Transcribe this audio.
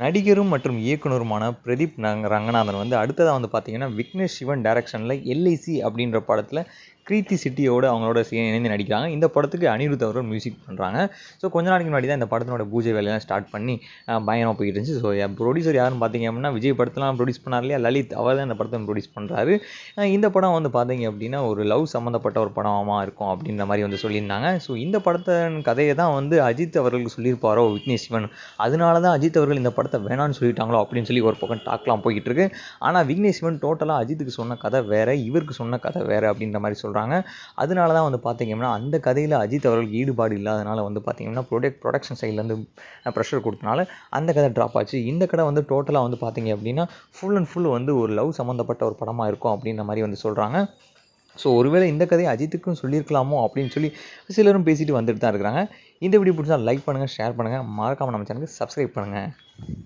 நடிகரும் மற்றும் இயக்குனருமான பிரதீப் ரங்கநாதன் வந்து அடுத்ததாக வந்து பார்த்தீங்கன்னா விக்னேஷ் சிவன் டைரக்ஷனில் எல்ஐசி அப்படின்ற படத்தில் கிருத்தி சிட்டியோடு அவங்களோட சே இணைந்து நடிக்கிறாங்க. இந்த படத்துக்கு அனிருத் அவர்கள் மியூசிக் பண்ணுறாங்க ஸோ கொஞ்ச நாளைக்கு முன்னாடி தான் இந்த படத்தினோட பூஜை வேலையெல்லாம் ஸ்டார்ட் பண்ணி பயணம் போயிட்டு இருந்துச்சு. ஸோ ப்ரொடியூசர் யாருன்னு பார்த்தீங்க அப்படின்னா விஜய் படத்தெலாம் ப்ரொடியூஸ் பண்ணார் இல்லையா? லலித் அவர் தான் இந்த படத்தை ப்ரொடியூஸ் பண்ணுறாரு இந்த படம் வந்து பார்த்தீங்க அப்படின்னா ஒரு லவ் சம்மந்தப்பட்ட ஒரு படமாக இருக்கும் அப்படின்ற மாதிரி வந்து சொல்லியிருந்தாங்க. ஸோ இந்த படத்தின் கதையை தான் வந்து அஜித் அவர்களுக்கு சொல்லியிருப்பாரோ விக்னேஷ் சிவன்? அதனால தான் அஜித் அவர்கள் இந்த படத்தை வேணான்னு சொல்லிட்டாங்களோ அப்படின்னு சொல்லி ஒரு பக்கம் டாக்லாம் போய்கிட்டு இருக்கு. ஆனால் விக்னேஷ் சிவன் டோட்டலாக அஜித்துக்கு சொன்ன கதை வேறு இவருக்கு சொன்ன கதை வேறு அப்படின்ற மாதிரி சொல்கிறாங்க அதனால தான் வந்து பார்த்தீங்கன்னா அந்த கதையில் அஜித் அவர்களுக்கு ஈடுபாடு இல்லாதனால வந்து பார்த்தீங்கன்னா ப்ரொடக்ட் ப்ரொடக்ஷன் சைட்லேருந்து ப்ரெஷர் கொடுத்தனால அந்த கதை ட்ராப் ஆச்சு. இந்த கதை வந்து டோட்டலாக வந்து பார்த்தீங்க அப்படின்னா ஃபுல் அண்ட் ஃபுல் வந்து ஒரு லவ் சம்மந்தப்பட்ட ஒரு படமாக இருக்கும் அப்படின்ற மாதிரி வந்து சொல்கிறாங்க ஸோ ஒருவேளை இந்த கதையை அஜித்துக்கும் சொல்லியிருக்கலாமோ அப்படின்னு சொல்லி சிலரும் பேசிட்டு வந்துட்டு தான் இருக்கிறாங்க. இந்த வீடியோ பிடிச்சா லைக் பண்ணுங்கள் ஷேர் பண்ணுங்கள் மறக்காமல் நம்ம சேனலுக்கு சப்ஸ்கிரைப் பண்ணுங்கள்